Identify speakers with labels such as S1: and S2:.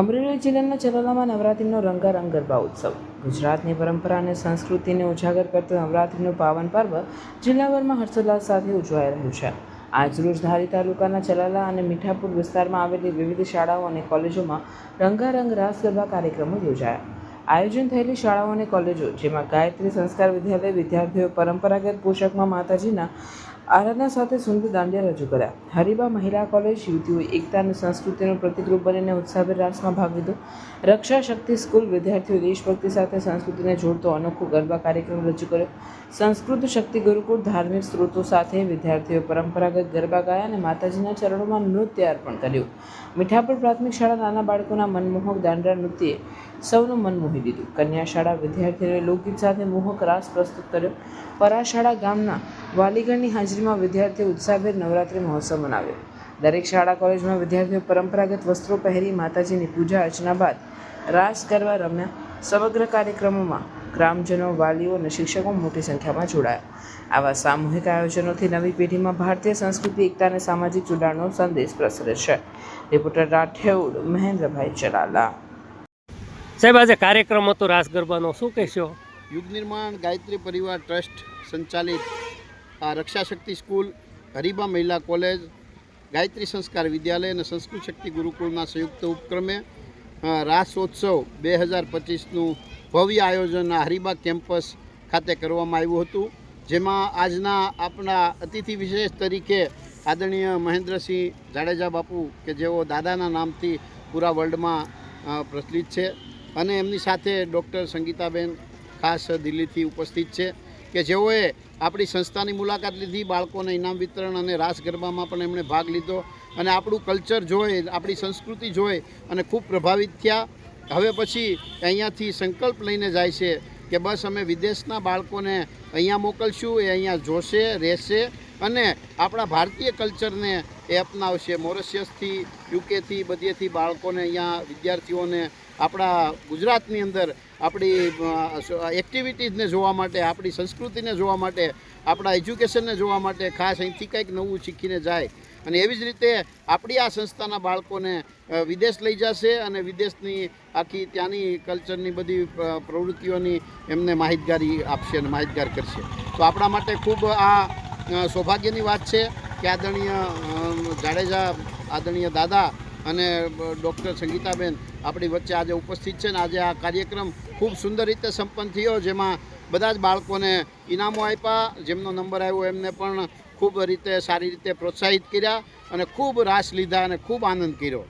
S1: અમરેલી જિલ્લાના ચલાલામાં નવરાત્રિનો રંગારંગ ગરબા ઉત્સવ. ગુજરાતની પરંપરા અને સંસ્કૃતિને ઉજાગર કરતું નવરાત્રિનું પાવન પર્વ જિલ્લાભરમાં હર્ષોલ્લાસ સાથે ઉજવાઈ રહ્યું છે. આજરોજ ધારી તાલુકાના ચલાલા અને મીઠાપુર વિસ્તારમાં આવેલી વિવિધ શાળાઓ અને કોલેજોમાં રંગારંગ રાસ ગરબા કાર્યક્રમો યોજાયા. આયોજન થયેલી શાળાઓ અને કોલેજો, જેમાં ગાયત્રી સંસ્કાર વિદ્યાલય, વિદ્યાર્થીઓ પરંપરાગત પોશાકમાં માતાજીના આરાધના સાથે સુંદર દાંડિયા રજૂ કર્યા. હરિબા મહિલા કોલેજ યુવતીઓએ એકતા અને સંસ્કૃતિનું પ્રતિકરૂપ બનીને ઉત્સાહભેર રાસમાં ભાગ લીધો. રક્ષા શક્તિ સ્કૂલ વિદ્યાર્થીઓ દેશભક્તિ સાથે સંસ્કૃતિને જોડતો અનોખો ગરબા કાર્યક્રમ રજૂ કર્યો. સંસ્કૃત શક્તિ ગુરુકુળ ધાર્મિક સ્ત્રોતો સાથે વિદ્યાર્થીઓએ પરંપરાગત ગરબા ગાયા અને માતાજીના ચરણોમાં નૃત્ય અર્પણ કર્યું. મીઠાપુર પ્રાથમિક શાળા નાના બાળકોના મનમોહક દાંડિયા નૃત્યે સૌનું મન મોહી દીધું. કન્યાશાળા વિદ્યાર્થીઓએ લોકગીત સાથે મોહક રાસ પ્રસ્તુત કર્યો. પરાશાળા ગામના વાલીગણની હાજરીમાં વિદ્યાર્થીઓ ઉત્સાહભેર નવરાત્રિ મહોત્સવ મનાવ્યો. દરેક શાળા કોલેજમાં વિદ્યાર્થીઓ પરંપરાગત વસ્ત્રો પહેરી માતાજીની પૂજા અર્ચના બાદ રાસ કરવા રમ્યા. સમગ્ર કાર્યક્રમોમાં ગ્રામજનો, વાલીઓ અને શિક્ષકો મોટી સંખ્યામાં જોડાયા. આવા સામૂહિક આયોજનોથી નવી પેઢીમાં ભારતીય સંસ્કૃતિ, એકતા અને સામાજિક જોડાણનો સંદેશ પ્રસરે છે. રિપોર્ટર રાઠેઉડ મહેન્દ્રભાઈ ચલાલા
S2: સાહેબ, આજે કાર્યક્રમ હતો રાસ ગરબાનો. શું કહેશો?
S3: યુગ નિર્માણ, ગાયત્રી પરિવાર ટ્રસ્ટ સંચાલિત આ રક્ષા શક્તિ સ્કૂલ, હરિબા મહિલા કોલેજ, ગાયત્રી સંસ્કાર વિદ્યાલય અને સંસ્કૃત શક્તિ ગુરુકુળના સંયુક્ત ઉપક્રમે રાસોત્સવ બે હજાર પચીસનું ભવ્ય આયોજન હરિબા કેમ્પસ ખાતે કરવામાં આવ્યું હતું. જેમાં આજના આપણા અતિથિ વિશેષ તરીકે આદરણીય મહેન્દ્રસિંહ જાડેજા બાપુ, કે જેઓ દાદાના નામથી પૂરા વર્લ્ડમાં પ્રચલિત છે. અને એમની સાથે ડૉક્ટર સંગીતાબેન ખાસ દિલ્હીથી ઉપસ્થિત છે કે જેઓએ આપણી સંસ્થાની મુલાકાત લીધી, બાળકોને ઇનામ વિતરણ અને રાસ ગરબામાં પણ એમણે ભાગ લીધો. અને આપણું કલ્ચર જોઈ, આપણી સંસ્કૃતિ જોઈ અને ખૂબ પ્રભાવિત થયા. હવે પછી અહીંયાથી સંકલ્પ લઈને જાય છે કે બસ અમે વિદેશના બાળકોને અહીંયા મોકલશું, એ અહીંયા જોશે, રહેશે અને આપણા ભારતીય કલ્ચરને એ અપનાવશે. મોરિશિયસથી યુકેથી બધેથી બાળકોને અહીંયા વિદ્યાર્થીઓને આપણા ગુજરાતની અંદર આપણી એક્ટિવિટીઝને જોવા માટે, આપણી સંસ્કૃતિને જોવા માટે, આપણા એજ્યુકેશનને જોવા માટે ખાસ અહીંથી કંઈક નવું શીખીને જાય. અને એવી જ રીતે આપણી આ સંસ્થાના બાળકોને વિદેશ લઈ જશે અને વિદેશની આખી ત્યાંની કલ્ચરની બધી પ્રવૃત્તિઓની એમને માહિતગારી આપશે અને માહિતગાર કરશે. તો આપણા માટે ખૂબ આ સૌભાગ્યની વાત છે કે આદરણીય જાડેજા, આદરણીય દાદા અને ડૉક્ટર સંગીતાબેન આપણી વચ્ચે આજે ઉપસ્થિત છે ને આજે આ કાર્યક્રમ ખૂબ સુંદર રીતે સંપન્ન થયો, જેમાં બધા જ બાળકોને ઇનામો આપ્યા, જેમનો નંબર આવ્યો એમને પણ ખૂબ રીતે સારી રીતે પ્રોત્સાહિત કર્યા અને ખૂબ રાસ લીધા અને ખૂબ આનંદ કર્યો.